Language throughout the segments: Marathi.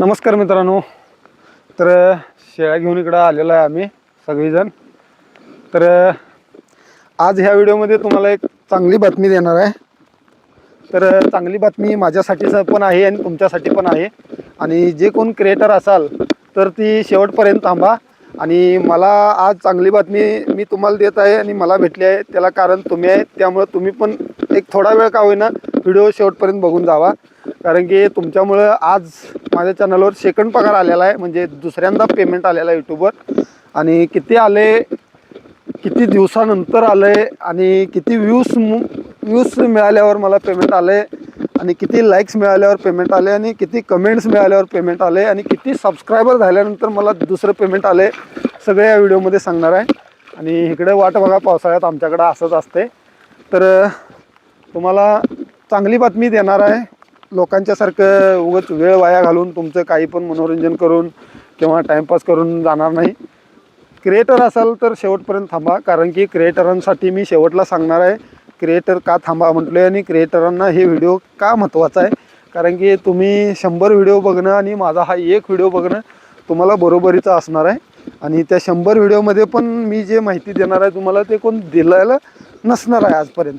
नमस्कार मित्रांनो. तर शेळ्या घेऊन इकडं आलेलो आहे आम्ही सगळीजण. तर आज ह्या व्हिडिओमध्ये तुम्हाला एक चांगली बातमी देणार आहे. तर चांगली बातमी माझ्यासाठीच पण आहे आणि तुमच्यासाठी पण आहे. आणि जे कोण क्रिएटर असाल तर ती शेवटपर्यंत थांबा. आणि मला आज चांगली बातमी मी तुम्हाला देत आहे आणि मला भेटली आहे. त्याला कारण तुम्ही आहे. त्यामुळं तुम्ही पण एक थोडा वेळ का होईना व्हिडिओ शेवटपर्यंत बघून जावा. कारण की तुमच्यामुळं आज माझ्या चॅनलवर सेकंड पगार आलेला आहे म्हणजे दुसऱ्यांदा पेमेंट आलेला आहे यूट्यूबवर आणि किती आले किती दिवसानंतर आलंय आणि किती व्ह्यूज व्ह्यूज मिळाल्यावर मला पेमेंट आले आणि किती लाईक्स मिळाल्यावर पेमेंट आले आणि किती कमेंट्स मिळाल्यावर पेमेंट आले आणि किती सबस्क्रायबर झाल्यानंतर मला दुसरं पेमेंट आले सगळे या व्हिडिओमध्ये सांगणार आहे. आणि इकडे वाट बघा पावसाळ्यात आमच्याकडं असंच असते तर तुम्हाला चांगली बातमी देणार आहे. लोकांच्यासारखं उगाच वेळ वाया घालून तुमचं काही पण मनोरंजन करून किंवा टाईमपास करून जाणार नाही. क्रिएटर असाल तर शेवटपर्यंत थांबा कारण की क्रिएटरांसाठी मी शेवटला सांगणार आहे क्रिएटर का थांबा म्हटलं आहे आणि क्रिएटरांना हे व्हिडिओ का महत्त्वाचा आहे? कारण की तुम्ही शंभर व्हिडिओ बघणं आणि माझा हा एक व्हिडिओ बघणं तुम्हाला बरोबरीचा असणार आहे. आणि त्या शंभर व्हिडिओमध्ये पण मी जे माहिती देणार आहे तुम्हाला ते कोण दिलेलं नसणार आहे आजपर्यंत.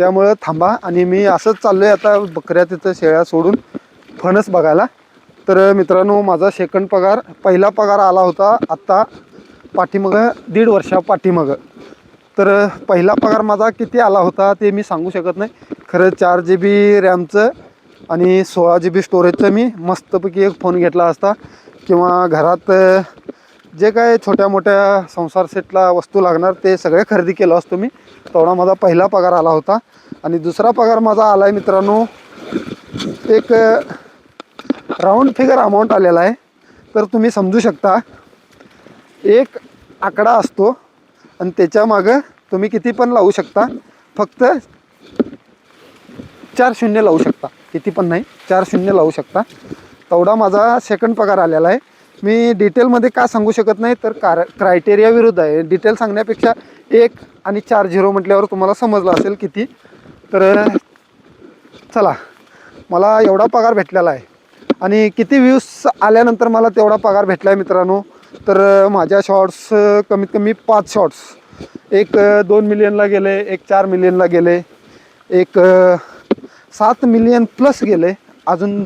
त्यामुळं थांबा. आणि मी असंच चाललो आहे आता बकऱ्या तिथं शेळ्या सोडून फणस बघायला. तर मित्रांनो माझा सेकंड पगार पहिला पगार आला होता आत्ता पाठीमागं दीड वर्षा पाठीमागं. तर पहिला पगार माझा किती आला होता ते मी सांगू शकत नाही. खरं चार जी बी रॅमचं आणि सोळा जी बी स्टोरेजचं मी मस्तपैकी एक फोन घेतला असता. किंवा घरात जे काय छोट्या मोठ्या संसार सेटला वस्तू लागणार ते सगळे खरेदी केलं असतो मी. तेवढा माझा पहिला पगार आला होता. आणि दुसरा पगार माझा आला आहे मित्रांनो एक राऊंड फिगर अमाऊंट आलेला आहे. तर तुम्ही समजू शकता एक आकडा असतो आणि त्याच्यामागं तुम्ही किती पण लावू शकता. फक्त चार शून्य लावू शकता. किती पण नाही चार शून्य लावू शकता. तेवढा माझा सेकंड पगार आलेला आहे. मी डिटेलमध्ये का सांगू शकत नाही तर कार क्रायटेरिया विरुद्ध आहे. डिटेल सांगण्यापेक्षा एक आणि चार झिरो म्हटल्यावर तुम्हाला समजलं असेल किती. तर चला मला एवढा पगार भेटलेला आहे. आणि किती व्ह्यूज आल्यानंतर मला तेवढा पगार भेटला आहे मित्रांनो. तर माझ्या शॉर्ट्स कमीत कमी पाच शॉर्ट्स एक दोन मिलियनला गेले एक चार मिलियनला गेले एक सात मिलियन प्लस गेले. अजून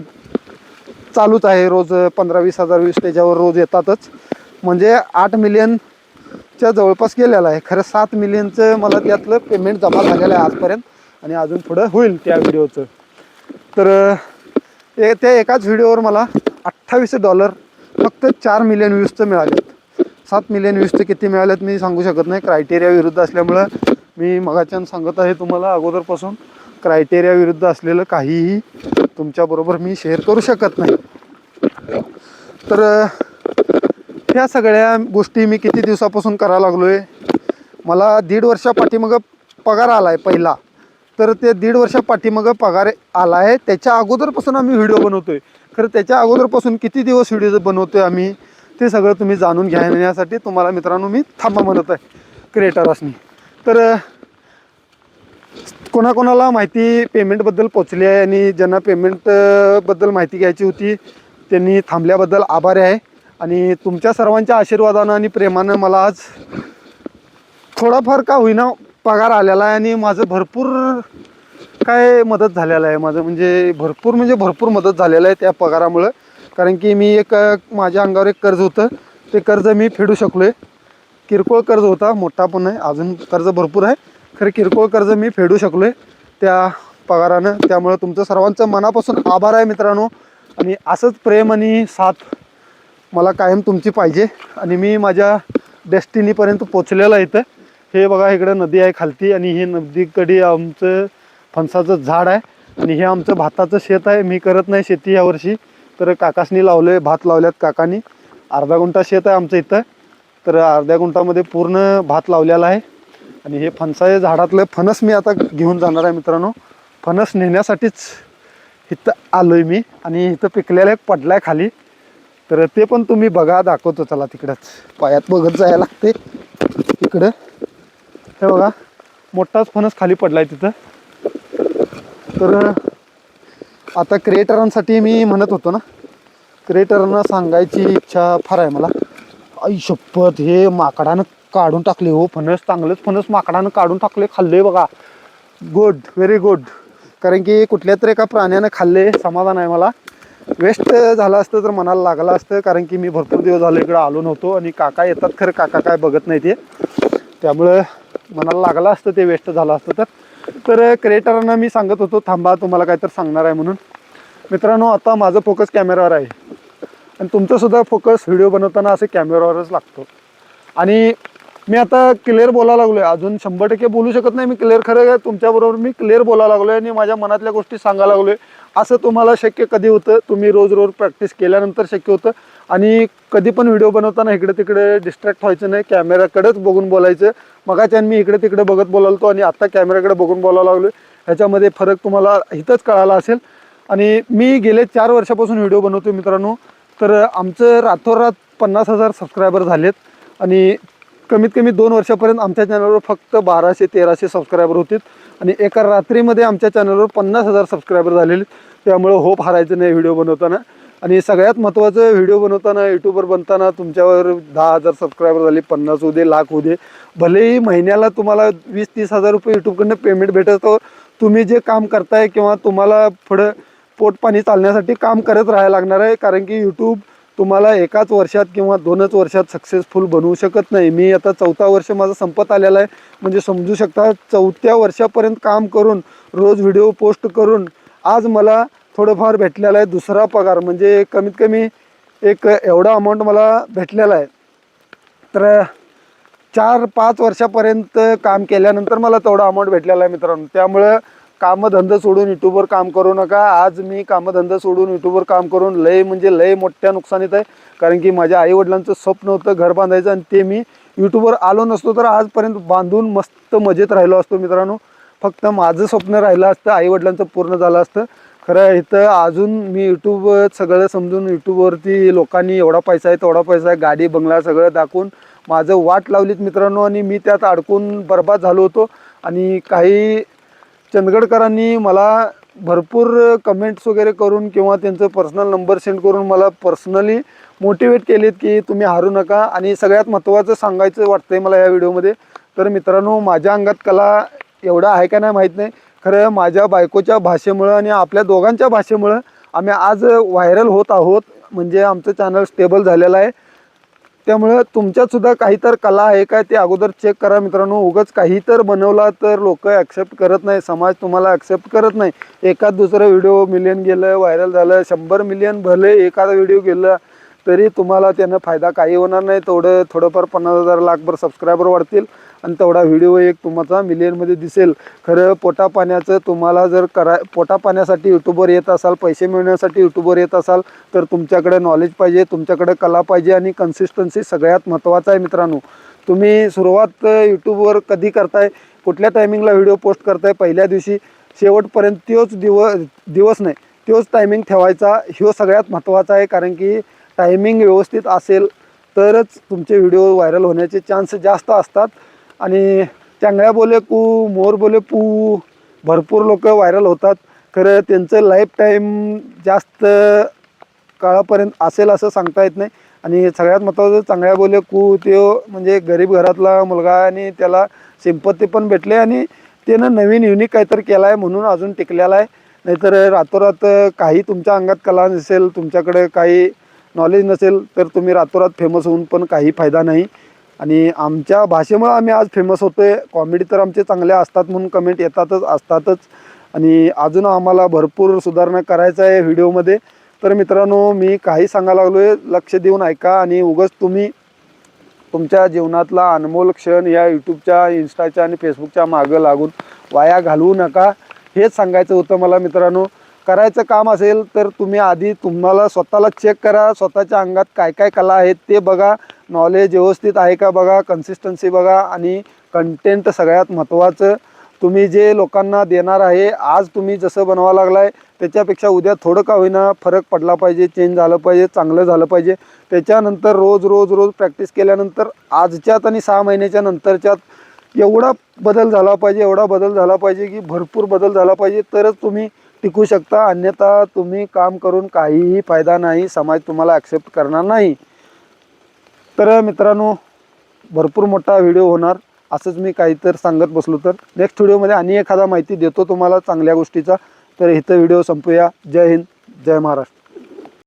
चालूच आहे रोज पंधरा वीस हजार वीस त्याच्यावर रोज येतातच. म्हणजे आठ मिलियनच्या जवळपास गेलेला आहे. खरं सात मिलियनचं मला त्यातलं पेमेंट जमा झालेलं आहे आजपर्यंत आणि अजून पुढं होईल त्या व्हिडिओचं तर ए त्या एकाच व्हिडिओवर मला अठ्ठावीस डॉलर फक्त चार मिलियन व्ह्यूजचं मिळालेत. सात मिलियन व्ह्यूजचं किती मिळालेत मी सांगू शकत नाही. क्रायटेरिया विरुद्ध असल्यामुळं मी मगाच्यान सांगत आहे तुम्हाला अगोदरपासून. क्रायटेरिया विरुद्ध असलेलं काहीही तुमच्याबरोबर मी शेअर करू शकत नाही. तर ह्या सगळ्या गोष्टी मी किती दिवसापासून करायला लागलो आहे मला दीड वर्षा पाठीमागं पगार आला आहे पहिला. तर ते दीड वर्षा पाठीमागं पगार आला आहे त्याच्या अगोदरपासून आम्ही व्हिडिओ बनवतो आहे खरं त्याच्या अगोदरपासून किती दिवस व्हिडिओ बनवतो आहे आम्ही ते सगळं तुम्ही जाणून घेण्यासाठी तुम्हाला मित्रांनो मी थांबा म्हणत आहे. क्रिएटर असणे. तर कोणाकोणाला माहिती पेमेंटबद्दल पोचली आहे आणि ज्यांना पेमेंटबद्दल माहिती घ्यायची होती त्यांनी थांबल्याबद्दल आभारी आहे. आणि तुमच्या सर्वांच्या आशीर्वादानं आणि प्रेमानं मला आज थोडाफार का होईना पगार आलेला आहे आणि माझं भरपूर काय मदत झालेलं आहे. माझं म्हणजे भरपूर म्हणजे भरपूर मदत झालेलं आहे त्या पगारामुळं. कारण की मी एक माझ्या अंगावर एक कर्ज होतं. ते कर्ज मी फेडू शकलो आहे किरकोळ कर्ज होता मोठा पण आहे. अजून कर्ज भरपूर आहे. खरं किरकोळ कर्ज मी फेडू शकलो आहे त्या पगारानं. त्यामुळं तुमचं सर्वांचं मनापासून आभार आहे मित्रांनो. आणि असंच प्रेम आणि साथ मला कायम तुमची पाहिजे. आणि मी माझ्या डेस्टिनीपर्यंत पोचलेलं इथं. हे बघा इकडं नदी आहे खालती आणि हे नदीकडे आमचं फणसाचं झाड आहे. आणि हे आमचं भाताचं शेत आहे. मी करत नाही शेती यावर्षी तर काकासनी लावलं आहे भात लावल्यात काकानी. अर्धा गुंठा शेत आहे आमचं इथं. तर अर्ध्या गुंठामध्ये पूर्ण भात लावलेला आहे. आणि हे फणसाच्या झाडातलं फणस मी आता घेऊन जाणार आहे मित्रांनो. फणस नेण्यासाठीच इथं आलो आहे मी आणि इथं पिकलेलं एक पडला आहे खाली. तर ते पण तुम्ही बघा दाखवतो चला तिकडंच. पायात बघत जायला लागते. तिकडं हे बघा मोठाच फणस खाली पडलाय तिथं. तर आता क्रिएटरांसाठी मी म्हणत होतो ना क्रिएटरांना सांगायची इच्छा फार आहे मला. आई शपथ हे माकडानं काढून टाकले हो फणस चांगलंच फणस माकडानं काढून टाकले खाल्ले बघा. गुड व्हेरी गुड कारण की कुठल्या तरी एका प्राण्यानं खाल्ले समाधान आहे मला. वेस्ट झालं असतं तर मनाला लागलं असतं कारण की मी भरपूर दिवस झाले इकडं आलो नव्हतो आणि काका येतात खरं काका काय बघत नाही ते त्यामुळं मनाला लागलं असतं ते वेस्ट झालं असतं तर. तर क्रिएटरांना मी सांगत होतो थांबा तुम्हाला काहीतर सांगणार आहे म्हणून. मित्रांनो आता माझं फोकस कॅमेरावर आहे. आणि तुमचंसुद्धा फोकस व्हिडिओ बनवताना असं कॅमेरावरच लागतो. आणि मी आता क्लिअर बोलायला लागलोय. अजून शंभर टक्के बोलू शकत नाही मी क्लिअर खरं तुमच्याबरोबर मी क्लिअर बोलायला लागलोय आणि माझ्या मनातल्या गोष्टी सांगायला लागलोय. असं तुम्हाला शक्य कधी होतं? तुम्ही रोज रोज प्रॅक्टिस केल्यानंतर शक्य होतं? आणि कधी पण व्हिडिओ बनवताना इकडे तिकडे डिस्ट्रॅक्ट व्हायचं नाही. कॅमेऱ्याकडेच बघून बोलायचं. मगाच्यान मी इकडे तिकडे बघत बोलालतो आणि आत्ता कॅमेऱ्याकडे बघून बोलायला लागलोय. ह्याच्यामध्ये फरक तुम्हाला इथंच कळाला असेल. आणि मी गेले चार वर्षापासून व्हिडिओ बनवतो मित्रांनो. तर आमचं रातोरात पन्नास हजार सबस्क्रायबर झालेत. आणि कमीत कमी दोन वर्षापर्यंत आमच्या चॅनलवर फक्त बाराशे तेराशे सबस्क्रायबर होते. आणि एका रात्रीमध्ये आमच्या चॅनलवर पन्नास हजार सबस्क्रायबर झालेले. त्यामुळं होप हारायचं नाही व्हिडिओ बनवताना. आणि सगळ्यात महत्त्वाचं व्हिडिओ बनवताना यूट्यूबवर बनताना तुमच्यावर दहा हजार सबस्क्रायबर झाले पन्नास होऊ दे लाख होऊ दे. भलेही महिन्याला तुम्हाला वीस तीस हजार रुपये यूट्यूबकडनं पेमेंट भेटतं तुम्ही जे काम करताय किंवा तुम्हाला पुढं पोटपाणी चालण्यासाठी काम करत राहायला लागणार आहे कारण की यूट्यूब तुम्हाला एकाच वर्षात किंवा दोनच वर्षात सक्सेसफुल बनवू शकत नाही. मी आता चौथा वर्ष माझं संपत आलेलं आहे. म्हणजे समजू शकता चौथ्या वर्षापर्यंत काम करून रोज व्हिडिओ पोस्ट करून आज मला थोडंफार भेटलेला आहे दुसरा पगार. म्हणजे कमीत कमी एक एवढा अमाऊंट मला भेटलेला आहे. तर चार पाच वर्षापर्यंत काम केल्यानंतर मला तेवढा अमाऊंट भेटलेला आहे मित्रांनो. त्यामुळं कामधंदा सोडून युट्यूबवर काम करू नका. आज मी कामधंदा सोडून युट्यूबवर काम करून लय म्हणजे लय मोठ्या नुकसानीत आहे. कारण की माझ्या आईवडिलांचं स्वप्न होतं घर बांधायचं आणि ते मी यूट्यूबवर आलो नसतो तर आजपर्यंत बांधून मस्त मजेत राहिलो असतो मित्रांनो. फक्त माझं स्वप्न राहिलं असतं आईवडिलांचं पूर्ण झालं असतं. खरं इथं अजून मी यूट्यूब सगळं समजून यूट्यूबवरती लोकांनी एवढा पैसा आहे तेवढा पैसा आहे गाडी बंगला सगळं दाखवून माझं वाट लावलीत मित्रांनो आणि मी त्यात अडकून बर्बाद झालो होतो. आणि काही चंदगडकरांनी मला भरपूर कमेंट्स वगैरे करून किंवा त्यांचं पर्सनल नंबर सेंड करून मला पर्सनली मोटिवेट केलेत की तुम्ही हारू नका. आणि सगळ्यात महत्त्वाचं सांगायचं वाटतंय मला या व्हिडिओमध्ये तर मित्रांनो माझ्या अंगात कला एवढा आहे का नाही माहीत नाही. खरं माझ्या बायकोच्या भाषेमुळं आणि आपल्या दोघांच्या भाषेमुळं आम्ही आज व्हायरल होत आहोत. म्हणजे आमचं चॅनल स्टेबल झालेलं आहे. त्यामुळं तुमच्यातसुद्धा काही तर कला आहे काय ते अगोदर चेक करा मित्रांनो. उगाच काही तर बनवला तर लोक ॲक्सेप्ट करत नाही. समाज तुम्हाला ॲक्सेप्ट करत नाही. एखाद दुसरं व्हिडिओ मिलियन गेलं व्हायरल झालं शंभर मिलियन भले एखादा व्हिडिओ गेला तरी तुम्हाला त्यानं फायदा काही होणार नाही. तेवढं थोडंफार पन्नास हजार लाखभर सबस्क्रायबर वाढतील. आणि तेवढा व्हिडिओ एक तुमचा मिलियनमध्ये दिसेल. खरं पोटा पाण्याचं तुम्हाला जर करा पोटा पाण्यासाठी यूट्यूबवर येत असाल पैसे मिळण्यासाठी यूट्यूबवर येत असाल तर तुमच्याकडे नॉलेज पाहिजे तुमच्याकडे कला पाहिजे आणि कन्सिस्टन्सी सगळ्यात महत्त्वाचं आहे मित्रांनो. तुम्ही सुरुवात यूट्यूबवर कधी करताय कुठल्या टायमिंगला व्हिडिओ पोस्ट करताय पहिल्या दिवशी शेवटपर्यंत तोच दिव दिवस नाही तोच टायमिंग ठेवायचा ह्यो सगळ्यात महत्त्वाचा आहे. कारण की टायमिंग व्यवस्थित असेल तरच तुमचे व्हिडिओ व्हायरल होण्याचे चान्स जास्त असतात. आणि चांगल्या बोले कू मोर बोले पू भरपूर लोक व्हायरल होतात. खरं त्यांचं लाईफ टाईम जास्त काळापर्यंत असेल असं सांगता येत नाही. आणि सगळ्यात महत्त्वाचं चांगल्या बोले कू त्यो म्हणजे गरीब घरातला मुलगा आणि त्याला सिंपत्ती पण भेटले आणि त्यानं नवीन युनिक काहीतरी केला आहे म्हणून अजून टिकलेला आहे. नाहीतर रातोरात काही तुमच्या अंगात कला नसेल तुमच्याकडे काही नॉलेज नसेल तर तुम्ही रातोरात फेमस होऊन पण काही फायदा नाही. आणि आमच्या भाषेमुळं आम्ही आज फेमस होतोय. कॉमेडी तर आमचे चांगले असतात म्हणून कमेंट येतातच असतातच. आणि अजून आम्हाला भरपूर सुधारणा करायचं आहे व्हिडिओमध्ये. तर मित्रांनो मी काही सांगायला लागलो आहे लक्ष देऊन ऐका आणि उगाच तुम्ही तुमच्या जीवनातला अनमोल क्षण या यूट्यूबच्या इन्स्टाच्या आणि फेसबुकच्या मागं लागून वाया घालवू नका. हेच सांगायचं होतं मला मित्रांनो. करायचं काम असेल तर तुम्ही आधी तुम्हाला स्वतःला चेक करा. स्वतःच्या अंगात काय काय कला आहेत ते बघा. नॉलेज व्यवस्थित आहे का बघा कन्सिस्टन्सी बघा आणि कंटेंट सगळ्यात महत्त्वाचं तुम्ही जे लोकांना देणार आहे आज तुम्ही जसं बनवा लागलाय त्याच्यापेक्षा उद्या थोडं का होईना फरक पडला पाहिजे चेंज झालं पाहिजे चांगलं झालं पाहिजे. त्याच्यानंतर रोज रोज रोज प्रॅक्टिस केल्यानंतर आजच्यात आणि सहा महिन्याच्या नंतरच्यात एवढा बदल झाला पाहिजे एवढा बदल झाला पाहिजे की भरपूर बदल झाला पाहिजे तरच तुम्ही टिकू शकता. अन्यथा तुम्ही काम करून काहीही फायदा नाही समाज तुम्हाला ॲक्सेप्ट करणार नाही. तर मित्रांनो भरपूर मोठा व्हिडिओ होणार. असंच मी काही तर सांगत बसलो तर. नेक्स्ट व्हिडिओमध्ये आणि एखादा माहिती देतो तुम्हाला चांगल्या गोष्टीचा. तर इथं व्हिडिओ संपूया. जय हिंद जय महाराष्ट्र.